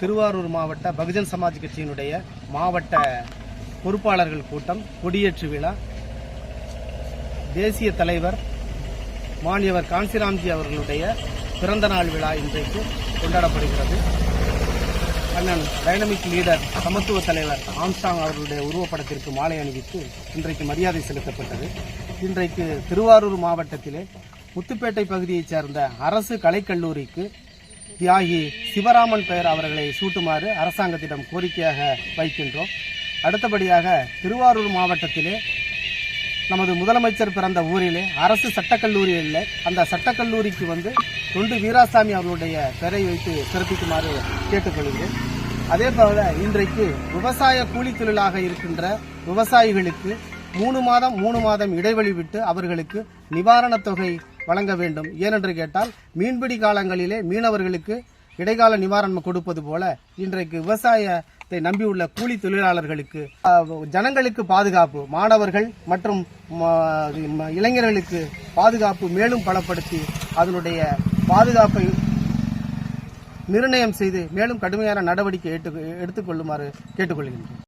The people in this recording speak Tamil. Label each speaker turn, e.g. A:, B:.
A: திருவாரூர் மாவட்ட பகுஜன் சமாஜ் கட்சியினுடைய மாவட்ட பொறுப்பாளர்கள் கூட்டம் கொடியேற்று விழா. தேசிய தலைவர் மானியவர் காஞ்சிராம்ஜி அவர்களுடைய பிறந்தநாள் விழா இன்றைக்கு கொண்டாடப்படுகிறது. அண்ணன் டைனமிக் லீடர் சமத்துவ தலைவர் ஆம்ஸ்டாங் அவர்களுடைய உருவப்படத்திற்கு மாலை அணிவித்து இன்றைக்கு மரியாதை செலுத்தப்பட்டது. இன்றைக்கு திருவாரூர் மாவட்டத்திலே முத்துப்பேட்டை பகுதியைச் சேர்ந்த அரசு கலைக்கல்லூரிக்கு தியாகி சிவராமன் பெயர் அவர்களை சூட்டுமாறு அரசாங்கத்திடம் கோரிக்கையாக வைக்கின்றோம். அடுத்தபடியாக திருவாரூர் மாவட்டத்திலே நமது முதலமைச்சர் பிறந்த ஊரிலே அரசு சட்டக்கல்லூரி இல்லை அந்த சட்டக்கல்லூரிக்கு வந்து தொண்டு வீராசாமி அவர்களுடைய பெயரை வைத்து சிறப்பிக்குமாறு கேட்டுக்கொள்கிறேன். அதே போல இன்றைக்கு விவசாய கூலி தொழிலாக இருக்கின்ற விவசாயிகளுக்கு மூணு மாதம் மூணு மாதம் இடைவெளி விட்டு அவர்களுக்கு நிவாரணத் தொகை வழங்க வேண்டும். ஏனென்று கேட்டால் மீன்பிடி காலங்களிலே மீனவர்களுக்கு இடைக்கால நிவாரணம் கொடுப்பது போல இன்றைக்கு விவசாய நம்பியுள்ள கூலி தொழிலாளர்களுக்கு ஜனங்களுக்கு பாதுகாப்பு மாணவர்கள் மற்றும் இளைஞர்களுக்கு பாதுகாப்பு மேலும் பலப்படுத்தி அதனுடைய பாதுகாப்பை நிர்ணயம் செய்து மேலும் கடுமையான நடவடிக்கை எடுத்து- எடுத்துக்கொள்ளுமாறு கேட்டுக்கொள்கின்றனர்